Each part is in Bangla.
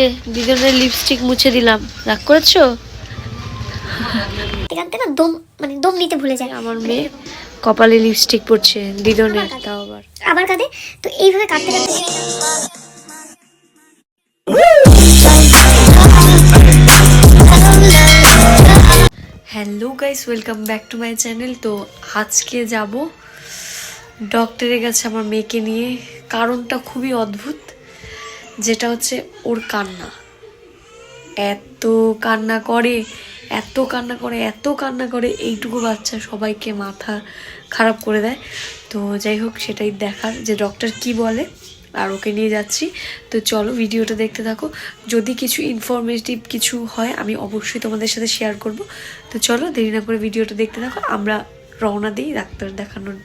যে দুজনের লিপস্টিক মুছে দিলাম। রাগ করেছ? কাঁদতে না দম মানে দম নিতে ভুলে যায়। আমার মেয়ে কপালে লিপস্টিক পড়ছে দিদনের তাও আবার। আবার কাঁদে তো এইভাবে কাঁদতে কাঁদতে hello guys welcome back to my channel তো আজকে যাব ডক্টরের কাছে আমার মেয়েকে নিয়ে। কারণটা খুবই অদ্ভুত। যেটা হচ্ছে ওর কান্না। এত কান্না করে, এত কান্না করে, এত কান্না করে, এইটুকু বাচ্চা সবাইকে মাথা খারাপ করে দেয়। তো যাই হোক, সেটাই দেখার যে ডক্টর কি বলে, আর ওকে নিয়ে যাচ্ছি। তো চলো ভিডিওটা দেখতে থাকো। যদি কিছু ইনফরমেটিভ কিছু হয়, আমি অবশ্যই তোমাদের সাথে শেয়ার করব। তো চলো, দেরি না করে ভিডিওটা দেখতে থাকো। আমরা রওনা দিই ডাক্তার দেখানোর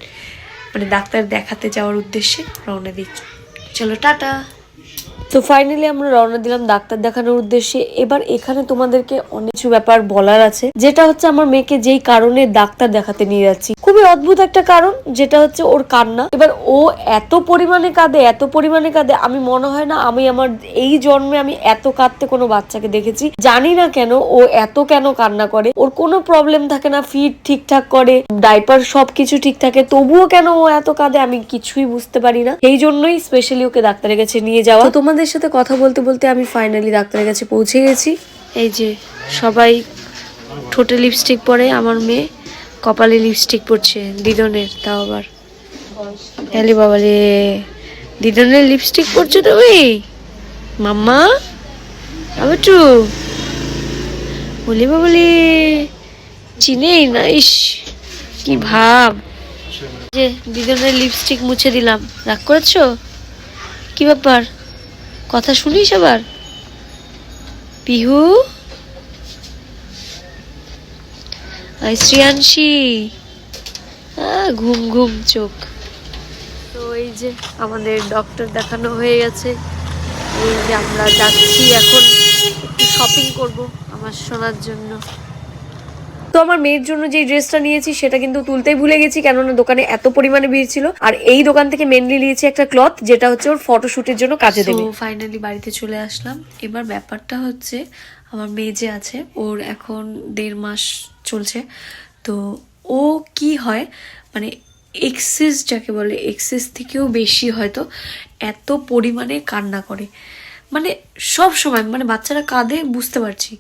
মানে ডাক্তার দেখাতে যাওয়ার উদ্দেশ্যে রওনা দিই চলো, টাটা! তো ফাইনালি আমরা রওনা দিলাম ডাক্তার দেখানোর উদ্দেশ্যে। এবার এখানে তোমাদেরকে অনেক কিছু ব্যাপার বলার আছে। যেটা হচ্ছে আমার মেয়েকে যেই কারণে ডাক্তার দেখাতে নিয়ে যাচ্ছি। খুবই অদ্ভুত একটা কারণ, যেটা হচ্ছে ওর কান্না। এবার ও এত পরিমাণে কাঁদে, এত পরিমাণে কাঁদে, আমি মনে হয় না আমি আমার এই জন্মে আমি এত কাঁদতে কোনো বাচ্চাকে দেখেছি। জানি না কেন ও এত কেন কান্না করে। ওর কোনো প্রবলেম থাকে না ফিট ঠিকঠাক করে ডাইপার সবকিছু ঠিক থাকে। তবুও কেন ও এত কাঁদে আমি কিছুই বুঝতে পারি না। সেই জন্যই স্পেশালি ওকে ডাক্তারের কাছে নিয়ে যাওয়া। তো তোমাদের সাথে কথা বলতে বলতে আমি ফাইনালি ডাক্তারের কাছে পৌঁছে গেছি। এই যে সবাই ঠোঁটে লিপস্টিক পরে, আমার মেয়ে কপালে লিপস্টিক পরছে, দিদনের, তাও আবার। হ্যালি বাবা রে দিদনের লিপস্টিক পরছো তুমি? মাম্মা আবার টু বলি বাবলি চিনেই না, ইস, কি ভাব। যে দিদনের লিপস্টিক মুছে দিলাম, রাগ করেছ? কি ব্যাপার? কথা শুনিস আবার? পিহু? শ্রিয়াংশী। ঘুম ঘুম, চোখ। তো এই যে আমাদের ডক্টর দেখানো হয়ে গেছে। এই যে আমরা যাচ্ছি এখন, একটু শপিং করব আমার শোনার জন্য। তো আমার মেয়ের জন্য যে ড্রেসটা নিয়েছি সেটা কিন্তু তুলতেই ভুলে গেছি কেননা দোকানে এত পরিমাণে ভিড় ছিল। আর এই দোকান থেকে মেনলি নিয়েছি একটা ক্লথ যেটা হচ্ছে ওর ফটোশুটের জন্য কাজে দেবে। ফাইনালি বাড়িতে চলে আসলাম। এবার ব্যাপারটা হচ্ছে আমার মেয়ে যে আছে ওর এখন দেড় মাস চলছে। তো ও কি হয় মানে এক্সেস যাকে বলে এক্সেস থেকেও বেশি হয়তো এত পরিমাণে কান্না করে। মানে সব সময় মানে বাচ্চারা কাঁদে বুঝতে পারছি।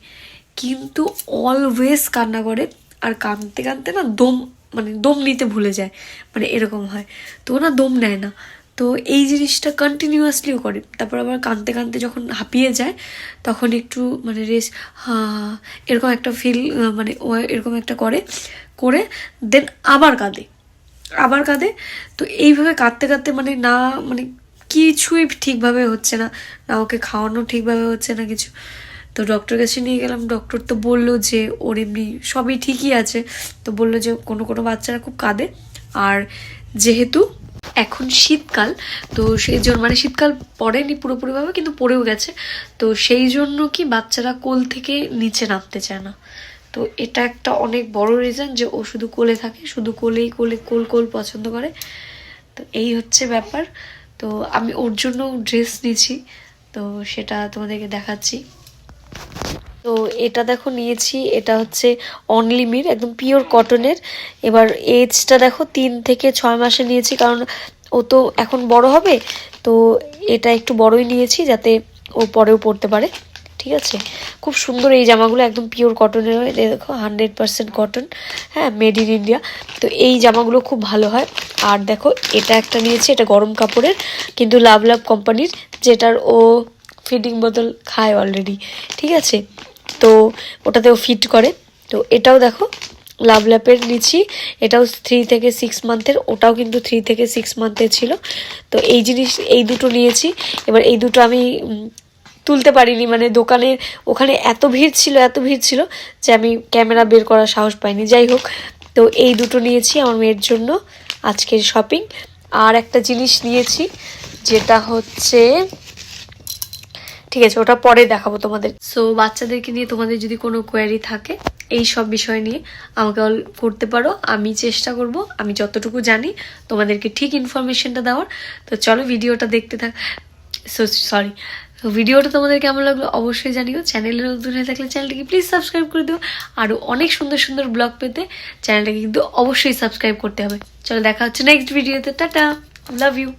কিন্তু অলওয়েজ কান্না করে আর কাঁদতে কাঁদতে না দম মানে দম নিতে ভুলে যায়। মানে এরকম হয়। তো ও না দম নেয় না। তো এই জিনিসটা কন্টিনিউয়াসলিও করে। তারপর আবার কাঁদতে কাঁদতে যখন হাঁপিয়ে যায়, তখন একটু মানে রেস হা, এরকম একটা ফিল মানে ও এরকম একটা করে করে দেন আবার কাঁদে। আবার কাঁদে। তো এইভাবে কাঁদতে কাঁদতে মানে না মানে কিছুই ঠিকভাবে হচ্ছে না। না ওকে খাওয়ানো ঠিকভাবে হচ্ছে না কিছু। তো ডক্টর কাছে নিয়ে গেলাম। ডক্টর তো বলল যে, ওর এমনি সবই ঠিকই আছে। তো বলল যে, কোনো কোনো বাচ্চারা খুব কাঁদে। আর যেহেতু এখন শীতকাল, তো সেই জন্য মানে শীতকাল পড়েনি পুরোপুরিভাবে, কিন্তু পড়েও গেছে। তো সেই জন্য কি বাচ্চারা কোল থেকে নিচে নামতে চায় না। তো এটা একটা অনেক বড় রিজন যে, ও শুধু কোলে থাকে, শুধু কোলেই কোলে কোল কোল পছন্দ করে। তো এই হচ্ছে ব্যাপার। তো আমি ওর জন্য ড্রেস নিয়েছি। তো সেটা তোমাদেরকে দেখাচ্ছি। তো এটা দেখো নিয়েছি, এটা হচ্ছে অনলিমির একদম পিওর কটনের এবার এজটা দেখো তিন থেকে ছয় মাসে নিয়েছি, কারণ ও তো এখন বড় হবে, তো এটা একটু বড়ই নিয়েছি যাতে ও পরেও পড়তে পারে, ঠিক আছে? খুব সুন্দর এই জামাগুলো, একদম পিওর কটনের হয় দেখো হান্ড্রেড পার্সেন্ট কটন হ্যাঁ মেড ইন ইন্ডিয়া তো এই জামাগুলো খুব ভালো হয়। আর দেখো, এটা একটা নিয়েছি, এটা গরম কাপড়ের, কিন্তু লাভ লাভ কোম্পানির যেটার ও ফিডিং বোতল খায় অলরেডি ঠিক আছে? তো ওটাতেও ফিট করে। তো এটাও দেখো লাভ ল্যাপের নিচ্ছি। এটাও থ্রি থেকে সিক্স মান্থের ওটাও কিন্তু থ্রি থেকে সিক্স মান্থের ছিল। তো এই জিনিস, এই দুটো নিয়েছি। এবার এই দুটো আমি তুলতে পারিনি। মানে দোকানে, ওখানে এত ভিড় ছিল, এত ভিড় ছিল যে আমি ক্যামেরা বের করার সাহস পাইনি। যাই হোক, তো এই দুটো নিয়েছি আমার মেয়ের জন্য আজকের শপিং আর একটা জিনিস নিয়েছি, যেটা হচ্ছে ঠিক আছে, ওটা পরে দেখাবো তোমাদের। সো বাচ্চাদেরকে নিয়ে তোমাদের যদি কোনো কোয়ারি থাকে, এই সব বিষয় নিয়ে আমাকে অল করতে পারো। আমি চেষ্টা করব, আমি যতটুকু জানি তোমাদেরকে ঠিক ইনফরমেশনটা দেওয়ার। তো চলো ভিডিওটা দেখতে থাক সো সরি ভিডিওটা তোমাদের কেমন লাগল অবশ্যই জানিও। চ্যানেলে নতুন হয়ে থাকলে চ্যানেলটাকে প্লিজ সাবস্ক্রাইব করে দিও। আরও অনেক সুন্দর সুন্দর ব্লগ পেতে চ্যানেলটাকে কিন্তু অবশ্যই সাবস্ক্রাইব করতে হবে। চলো দেখা হচ্ছে নেক্সট ভিডিওতে টাটা! Love you